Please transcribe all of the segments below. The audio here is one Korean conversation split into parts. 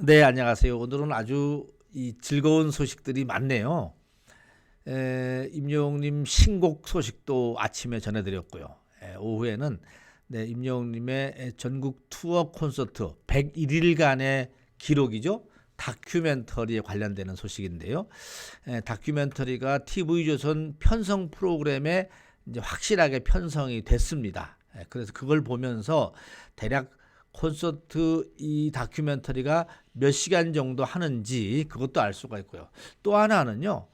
네, 안녕하세요. 오늘은 아주 이 즐거운 소식들이 많네요. 에, 임영웅님 신곡 소식도 아침에 전해드렸고요. 에, 오후에는 네, 임영웅님의 전국 투어 콘서트 101일간의 기록이죠. 다큐멘터리에 관련되는 소식인데요. 에, 다큐멘터리가 TV조선 편성 프로그램에 이제 확실하게 편성이 됐습니다. 에, 그래서 그걸 보면서 대략 콘서트 이 다큐멘터리가 몇 시간 정도 하는지 그것도 알 수가 있고요. 또 하나는요.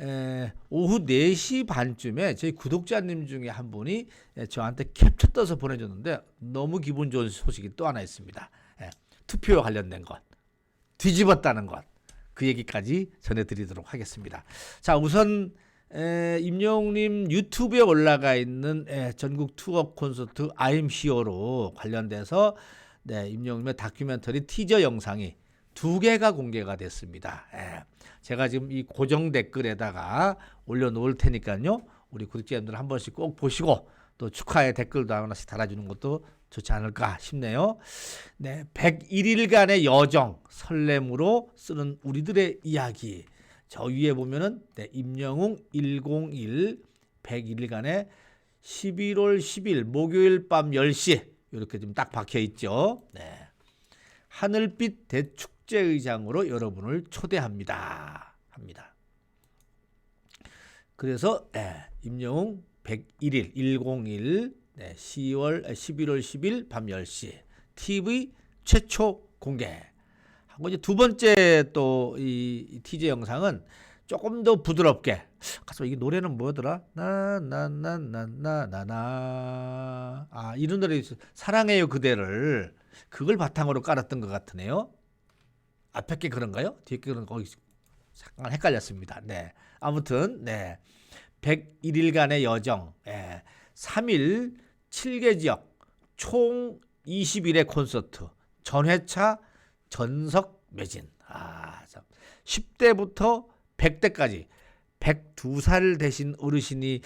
에, 오후 4시 반쯤에 저희 구독자님 중에 한 분이 에, 저한테 캡처 떠서 보내줬는데 너무 기분 좋은 소식이 또 하나 있습니다. 에, 투표와 관련된 것. 뒤집었다는 것. 그 얘기까지 전해드리도록 하겠습니다. 자, 우선 에, 임영웅님 유튜브에 올라가 있는 에, 전국 투어 콘서트 I'm Hero로 관련돼서 네, 임영웅님의 다큐멘터리 티저 영상이 두 개가 공개가 됐습니다. 예. 제가 지금 이 고정 댓글에다가 올려놓을 테니까요. 우리 구독자님들 한 번씩 꼭 보시고 또 축하의 댓글도 하나씩 달아주는 것도 좋지 않을까 싶네요. 네, 101일간의 여정, 설렘으로 쓰는 우리들의 이야기. 저 위에 보면은 네, 임영웅 101 101일간의 11월 10일 목요일 밤 10시 이렇게 좀 딱 박혀 있죠. 네. 하늘빛 대축제 의장으로 여러분을 초대합니다. 합니다. 그래서 예, 임영웅 101일 101 네, 10월 11월 10일 밤 10시 TV 최초 공개. 하고 이제 두 번째 또이 티저 영상은 조금 더 부드럽게. 가서 이게 노래는 뭐더라? 나 나 나 나 나 나나 아 이런 노래 있어. 사랑해요 그대를 그걸 바탕으로 깔았던 것 같으네요. 앞에 게 그런가요? 뒤에 게 그런 거 잠깐 헷갈렸습니다. 네. 아무튼 네. 101일간의 여정. 예. 3일 7개 지역 총 20일의 콘서트. 전회차 전석 매진. 아, 참. 10대부터 100대까지 102살 되신 어르신이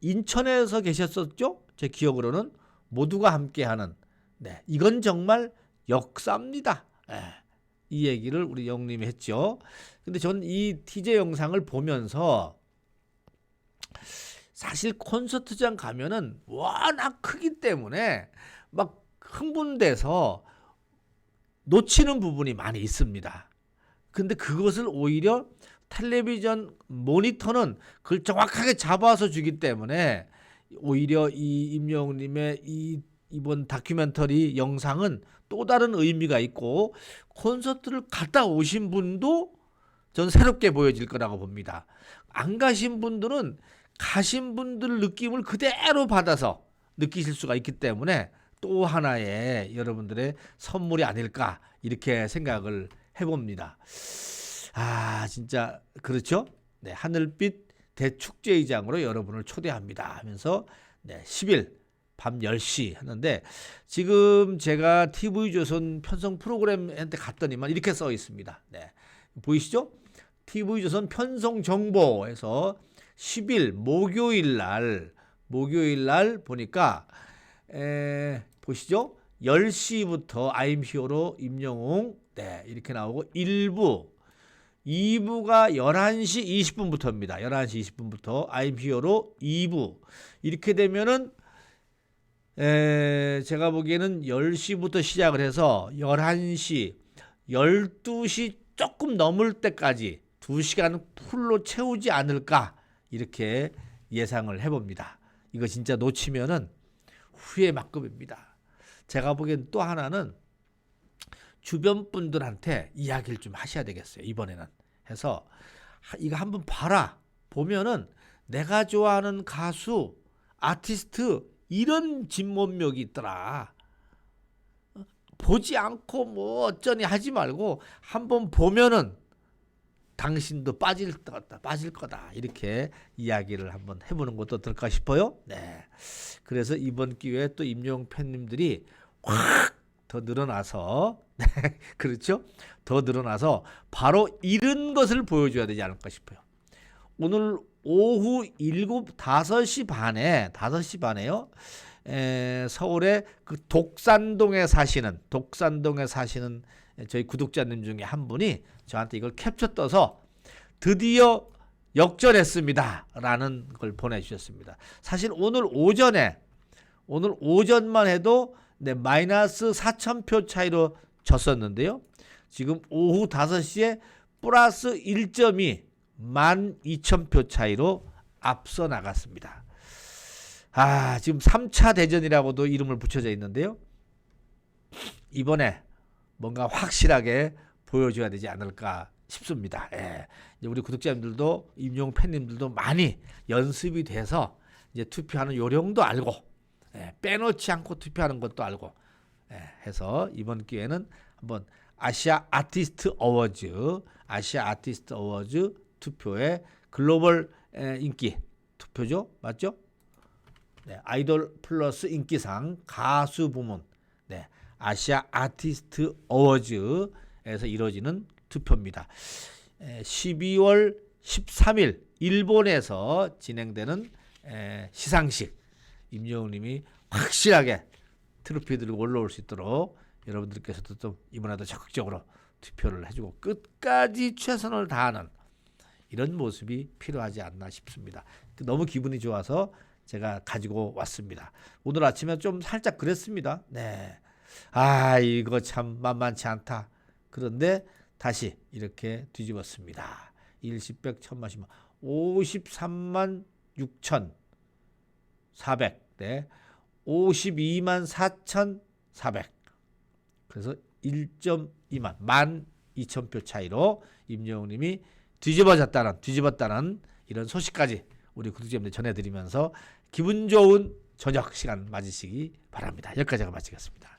인천에서 계셨었죠? 제 기억으로는 모두가 함께하는 네, 이건 정말 역사입니다. 예, 이 얘기를 우리 영님이 했죠. 근데 전이 티저 영상을 보면서 사실 콘서트장 가면은 워낙 크기 때문에 막 흥분돼서 놓치는 부분이 많이 있습니다. 근데 그것을 오히려 텔레비전 모니터는 그걸 정확하게 잡아서 주기 때문에 오히려 이 임영웅님의 이 이번 다큐멘터리 영상은 또 다른 의미가 있고 콘서트를 갔다 오신 분도 전 새롭게 보여질 거라고 봅니다. 안 가신 분들은 가신 분들 느낌을 그대로 받아서 느끼실 수가 있기 때문에 또 하나의 여러분들의 선물이 아닐까 이렇게 생각을 해봅니다. 아 진짜 그렇죠? 네 하늘빛 대축제의장으로 여러분을 초대합니다 하면서 네 10일 밤 10시 하는데 지금 제가 TV조선 편성 프로그램한테 갔더니만 이렇게 써 있습니다. 네. 보이시죠? TV조선 편성 정보에서 10일 목요일 날 목요일 날 보니까 에, 보시죠? 10시부터 아임 히어로 임영웅 네, 이렇게 나오고 1부 2부가 11시 20분부터입니다. 11시 20분부터 아임 히어로 2부 이렇게 되면은 에, 제가 보기에는 10시부터 시작을 해서 11시, 12시 조금 넘을 때까지 2시간 풀로 채우지 않을까 이렇게 예상을 해봅니다. 이거 진짜 놓치면은 후회 막급입니다. 제가 보기엔 또 하나는 주변 분들한테 이야기를 좀 하셔야 되겠어요. 이번에는 해서 이거 한번 봐라 보면은 내가 좋아하는 가수 아티스트 이런 진문명이 있더라. 보지 않고 뭐 어쩌니 하지 말고 한번 보면은 당신도 빠질 거다, 빠질 거다 이렇게 이야기를 한번 해보는 것도 어떨까 싶어요. 네. 그래서 이번 기회에 또 임용 팬님들이 확 더 늘어나서 네, 그렇죠? 더 늘어나서 바로 이런 것을 보여줘야 되지 않을까 싶어요. 오늘 오후 7, 5시 반에, 5시 반에요. 에, 서울의 그 독산동에 사시는, 독산동에 사시는 저희 구독자님 중에 한 분이 저한테 이걸 캡처 떠서 드디어 역전했습니다 라는 걸 보내주셨습니다. 사실 오늘 오전에 오늘 오전만 해도 네, 마이너스 4천 표 차이로 졌었는데요. 지금 오후 5시에 플러스 1.2 12,000표 차이로 앞서 나갔습니다. 아, 지금 3차 대전이라고도 이름을 붙여져 있는데요. 이번에 뭔가 확실하게 보여줘야 되지 않을까 싶습니다. 예. 이제 우리 구독자님들도 임용 팬님들도 많이 연습이 돼서 이제 투표하는 요령도 알고 예, 빼놓지 않고 투표하는 것도 알고 예, 해서 이번 기회는 한번 아시아 아티스트 어워즈 아시아 아티스트 어워즈 투표의 글로벌 에, 인기 투표죠 맞죠? 네, 아이돌 플러스 인기상 가수 부문 네, 아시아 아티스트 어워즈에서 이루어지는 투표입니다. 에, 12월 13일 일본에서 진행되는 에, 시상식 임영웅님이 확실하게 트로피 들고 올라올 수 있도록 여러분들께서도 좀 이번에도 적극적으로 투표를 해주고 끝까지 최선을 다하는 이런 모습이 필요하지 않나 싶습니다. 너무 기분이 좋아서 제가 가지고 왔습니다. 오늘 아침에 좀 살짝 그랬습니다. 네. 아, 이거 참 만만치 않다. 그런데 다시 이렇게 뒤집었습니다. 일십백 천만십만 53만 6천 400. 네. 52만 4천 400. 그래서 1.2만 1만 2천 표 차이로 임영웅 님이 뒤집어졌다는 뒤집었다는 이런 소식까지 우리 구독자님들 전해드리면서 기분 좋은 저녁 시간 맞으시기 바랍니다. 여기까지 제가 마치겠습니다.